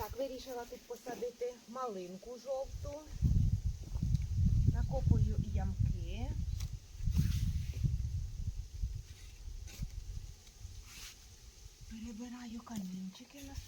Так, вирішила тут посадити малинку жовту. Накопую ямки. Перебираю камінчики у нас.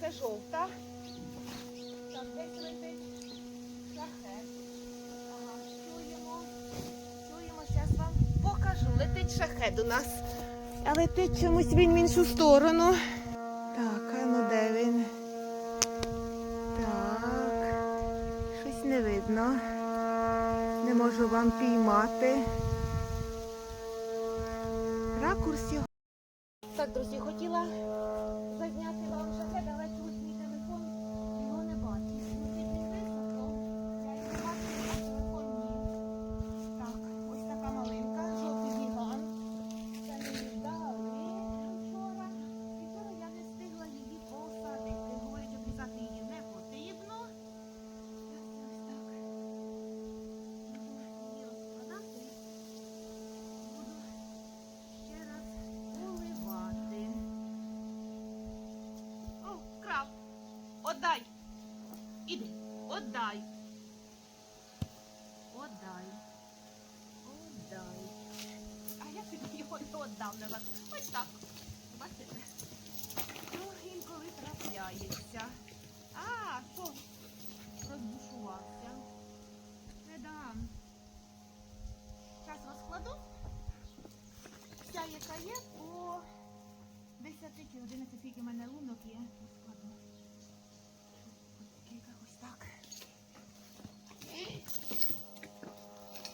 Це жовта. Так, десь летить шахет. Ага, чуємо. Чуємо, зараз вам покажу. Летить шахет у нас. А летить чомусь він в іншу сторону. Так, а ну де він? Так. Щось не видно. Не можу вам піймати. Ракурс його. Так, друзі, хотіла Отдай! Іди, отдай! Отдай! Отдай! А я тобі його не отдав назад. Ось так. Бачите? Ну, інколи трапляється. А, що? Розбушувався. Не дам. Зараз розкладу. Ця, яка є, по 10 чи 11 скільки в мене лунок є. Розкладу. Кілька ось так.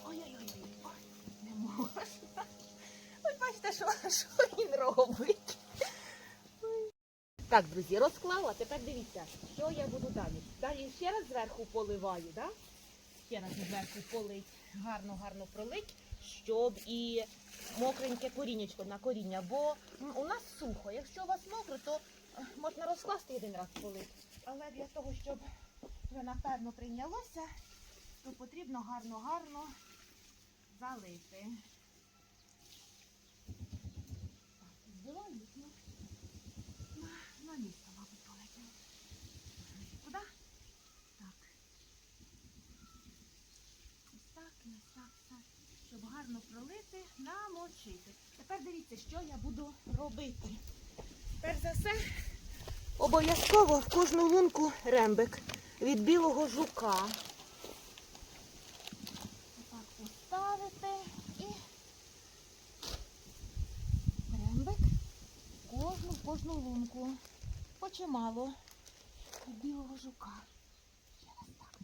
Ой-ой-ой, ой, не можна. Ось бачите, що, що він робить. Ой. Так, друзі, розклала. Тепер дивіться, що я буду далі. Далі ще раз зверху поливаю, да? Ще раз зверху полить, гарно-гарно пролить, щоб і мокреньке корінечко на коріння. Бо у нас сухо. Якщо у вас мокро, то е, можна розкласти один раз полить. Але для того, щоб вже напевно прийнялося, то потрібно гарно-гарно залити. Так, збиваю на, на, на місто, мабуть, полетіло. Куди? Так. Ось так і ось так, так. Щоб гарно пролити, намочити. Тепер дивіться, що я буду робити. Перш за все, обов'язково в кожну лунку рембик від білого жука. Отак поставити і рембик кожну, кожну лунку. Почимало від білого жука. Ще раз так.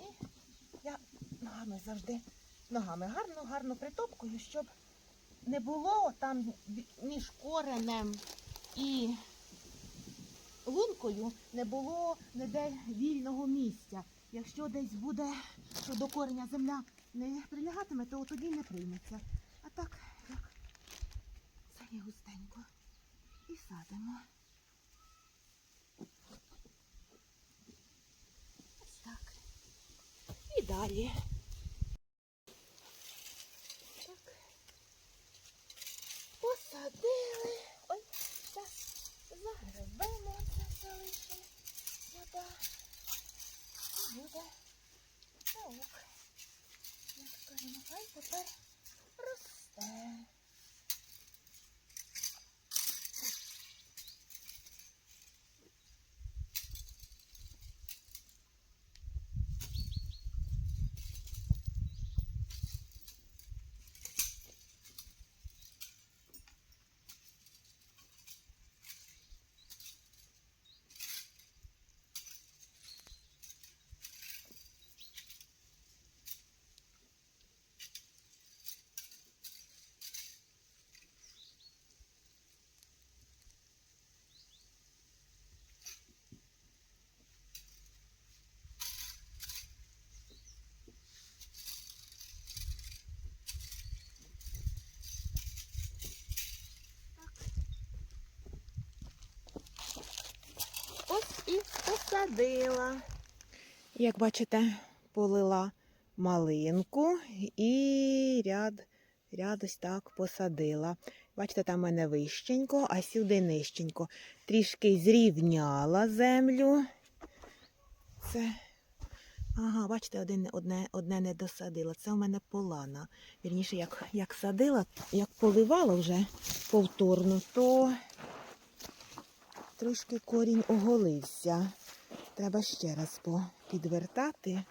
І я ногами завжди, ногами гарно, гарно притопкую, щоб не було там між коренем і лункою не було ніде вільного місця. Якщо десь буде, що до кореня земля не прилягатиме, то тоді не прийметься. А так, як це є густенько. І садимо. Ось так. І далі. Так. Посадили. Ой, зараз загребемо це залишимо. Вода. І буде паук. Як скажемо, хай тепер росте. Посадила. Як бачите, полила малинку і ряд, ряд ось так посадила. Бачите, там в мене вищенько, а сюди нижченько. Трішки зрівняла землю. Це. Ага, бачите, один, одне, одне не досадила. Це у мене полана. Вірніше, як, як садила, як поливала вже повторно, то трошки корінь оголився. Треба ще раз підвертати.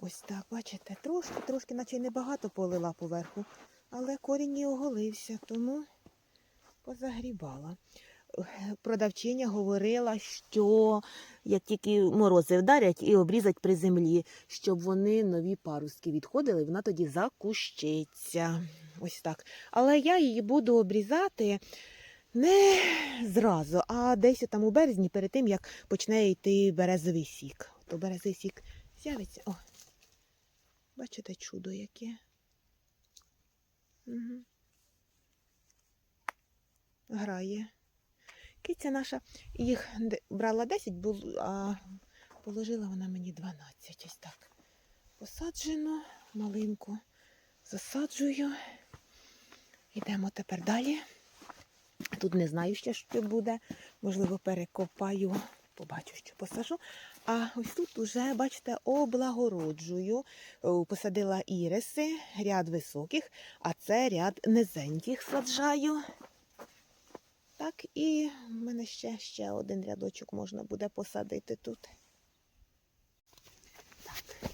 Ось так, бачите, трошки, трошки, наче й небагато полила поверху, але корінь і оголився, тому позагрібала. Продавчиня говорила, що як тільки морози вдарять і обрізать при землі, щоб вони нові паростки відходили, вона тоді закущиться. Ось так. Але я її буду обрізати не зразу, а десь там у березні, перед тим, як почне йти березовий сік. То березовий сік з'явиться. О, бачите, чудо яке. Угу. Грає. Киця наша, їх брала 10, бул- а положила вона мені 12. Ось так. Посаджено малинку. Засаджую. Йдемо тепер далі. Тут не знаю ще, що буде. Можливо, перекопаю, побачу, що посажу. А ось тут уже, бачите, облагороджую. Посадила іриси, ряд високих, а це ряд низеньких саджаю. Так, і в мене ще, ще один рядочок можна буде посадити тут. Так.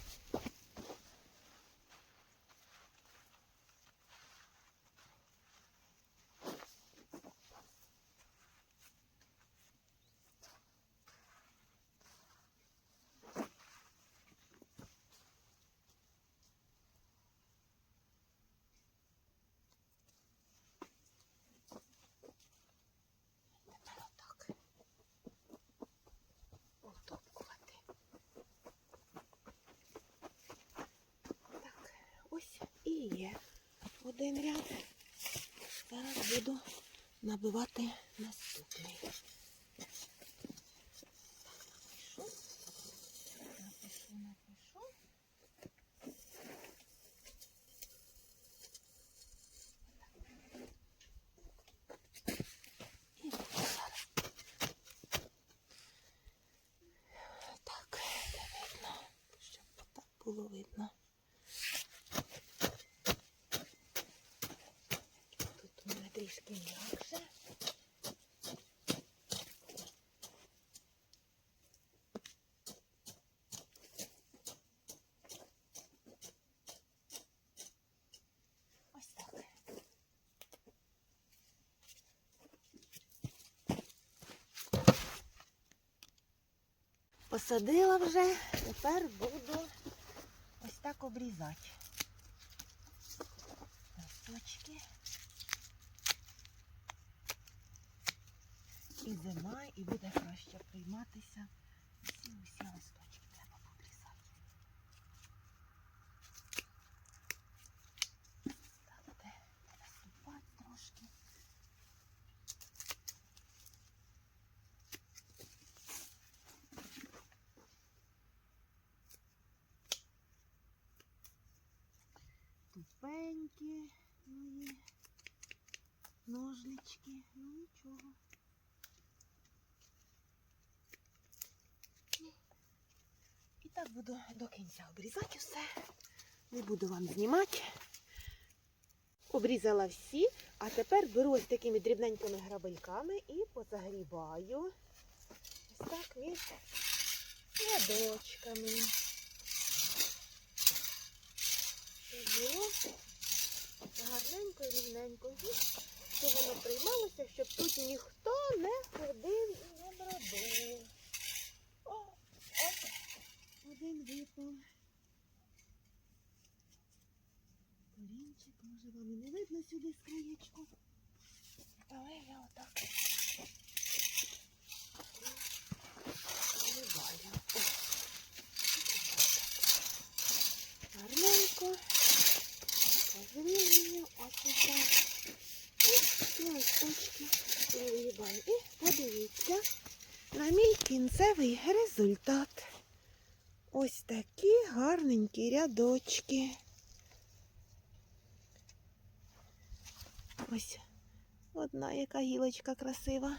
Тепер отак. Отопкувати. Так, ось і є один ряд. Зараз буду набивати наступний. Напишу, напишу, напишу. І зараз. Так, де видно, щоб так було видно. Тут у мене трішки м'якше. Ось так. Посадила вже, тепер буду ось так обрізати. Листочки. І зима, і буде краще прийматися. Усі усі листочки треба обрізати. Так, де наступати трошки. Тупенькі мої ножнички. Ну нічого. Ну, І так буду до кінця обрізати все. Не буду вам знімати. Обрізала всі, а тепер беру ось такими дрібненькими грабельками і позагрібаю. Ось так від рядочками. Гарненько, рівненько. І щоб воно приймалося, щоб тут ніхто не ходив і не бродив. Один випав. Корінчик, може вам і не видно сюди з. Але я отак вириваю. Гарненько. Позрівнюю, ось так. І листочки вигибаю. І подивіться, на мій кінцевий результат. Ось такі гарненькі рядочки. Ось одна яка гілочка красива.